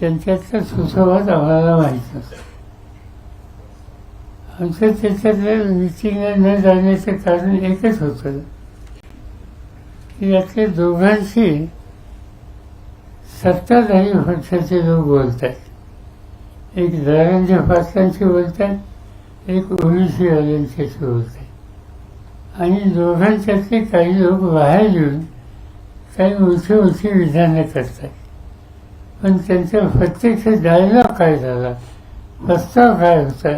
त्यांच्यातला सुसंवाद आम्हाला माहीत असतो आमचं त्याच्यातलं मिटिंग न जाण्याचं कारण एकच होतं. की यातल्या दोघांशी सत्ताधारी पक्षाचे लोक बोलत आहेत एक धनंजय पाटलांशी बोलतात एक ओबीसी वाल्यांच्याशी बोलतात आणि दोघांच्यातले काही लोक बाहेर येऊन काही मोठी मोठी विधानं करतात पण त्यांचा प्रत्यक्ष जायला काय झाला? रस्ता काय होता?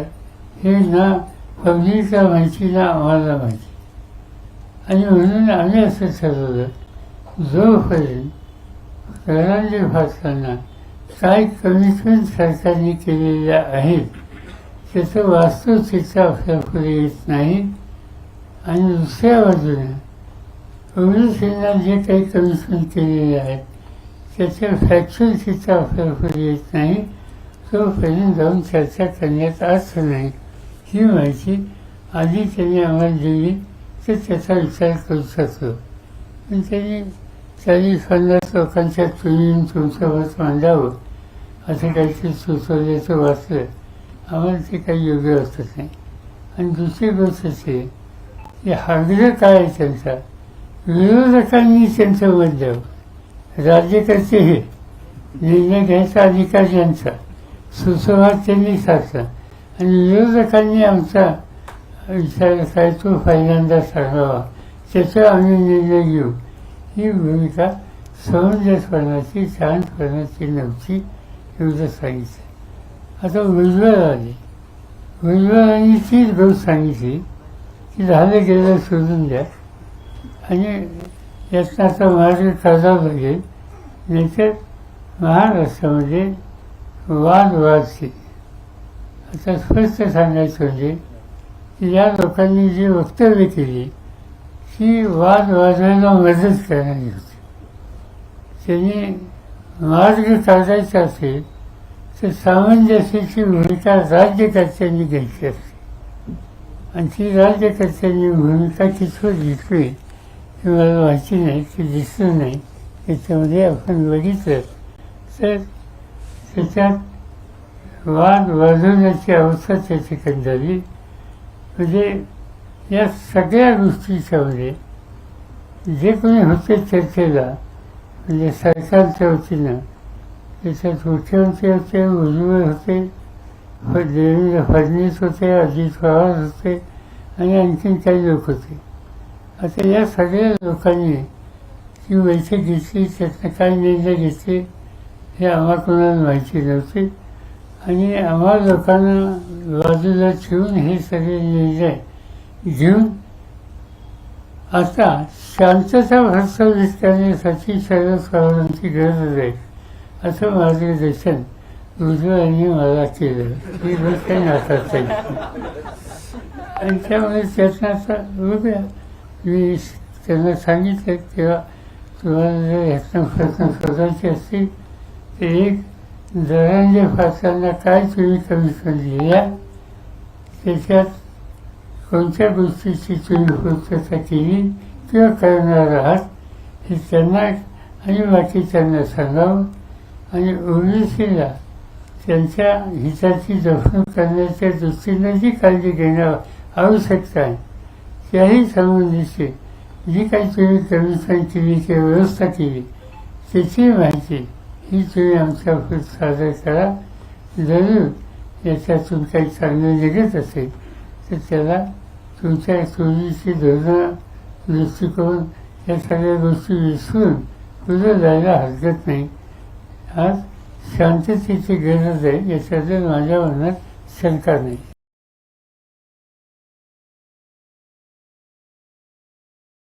हे ना पब्लिकला माहिती ना आम्हाला माहिती. आणि म्हणून आम्ही असं ठरवलं जोपर्यंत धनंजय पाटलांना काय कमिटमेंट सरकारने केलेल्या आहेत त्याचं वास्तवचित्र आपल्या पुढे येत नाही. आणि दुसऱ्या बाजूने ओबीसींना जे काही कमिटमेंट केलेले आहेत त्याच्या फॅक्च्युअल चित्र येत नाही. तोपर्यंत जाऊन चर्चा करण्यात अर्थ नाही. ही माहिती आधी त्यांनी आम्हाला दिली तर त्याचा विचार करू शकतो पण त्यांनी चाळीस पन्नास लोकांच्या तुम्ही तुमचं मत मांडावं असं काहीतरी सुचवल्याचं वाचलं. आम्हाला ते काही योग्य वाटत नाही. आणि दुसरी गोष्ट अशी की हागलं काय आहे त्यांचा? विरोधकांनी त्यांचं मत द्यावं राज्यकर्ते हे निर्णय घ्यायचा अधिकार त्यांचा सुसंवाद त्यांनी साधला. आणि विरोधकांनी आमचा विचार काय तो पहिल्यांदा साधावा त्याचा आम्ही निर्णय घेऊ. ही भूमिका समंजसपणाची शांतपणाची नव्हती एवढं सांगितलं. आता उज्ज्वल आले उज्ज्वलांनी तीच गोष्ट सांगितली की झालं गेलं सोडून द्या. आणि यातनं आता मार्ग पाहिजे लागेल नाहीतर महाराष्ट्रामध्ये वाद वाढते आता स्पष्ट सांगायचं म्हणजे की या लोकांनी जी वक्तव्य केली ती वाद वाजवायला मदत करणारी होती. त्यांनी मार्ग काढायचा असेल तर सामंजस्याची भूमिका राज्यकर्त्यांनी घ्यायची असते. आणि ती राज्यकर्त्यांनी भूमिका तिथून घेतली. हे मला माहिती नाही ते दिसलं नाही त्याच्यामध्ये आपण बघितलं तर त्याच्यात वाद वाजवण्याची अवस्था त्या ठिकाणी झाली म्हणजे या सगळ्या गोष्टीच्यामध्ये जे कोणी होते चर्चेला म्हणजे सरकारच्या वतीनं त्याच्यात मुख्यमंत्री होते उज्ज्वल होते फ- देवेंद्र फडणवीस होते अजित पवार होते आणि आणखीन काही लोक होते आता या सगळ्या लोकांनी ती बैठक घेतली त्यातनं काय निर्णय घेतले हे आम्हा कोणाला माहिती नव्हते. आणि आम्हा लोकांना बाजूला ठेवून हे सगळे निर्णय घेऊन आता शांतता प्रस्थापित करण्यासाठी सर्व सर्वांची गरज आहे असं मार्गदर्शन उज्ज्वलांनी मला केलं. ही गोष्ट काही नातात आणि त्यामुळे त्यातनं आता बघूया मी त्यांना सांगितलं तेव्हा तुम्हाला जर ह्यातनं प्रश्न शोधायचे असतील तर एक धनंजय फासांना काय तुम्ही कमिटमेंट दिल्या? त्याच्यात कोणत्या गोष्टीची तुम्ही पूर्तता केली किंवा करणार आहात हे त्यांना आणि बाकी त्यांना सांगावं. आणि ओबीसीला त्यांच्या हिताची जपणूक करण्याच्या दृष्टीनं जी काळजी घेणं आवश्यकता आहे त्याही संबंधीची जी काही तुम्ही कमिशन टी किंवा व्यवस्था केली त्याची माहिती ही तुम्ही आमच्यापुढे सादर करा. जरूर याच्यातून काही चांगलं निघत असेल तर त्याला तुमच्या सोयीची धोरणं दृष्टिकोन या सगळ्या गोष्टी विसरून पुढे जायला हरकत नाही. आज शांततेची गरज आहे याच्याबद्दल माझ्या मनात शंका नाही.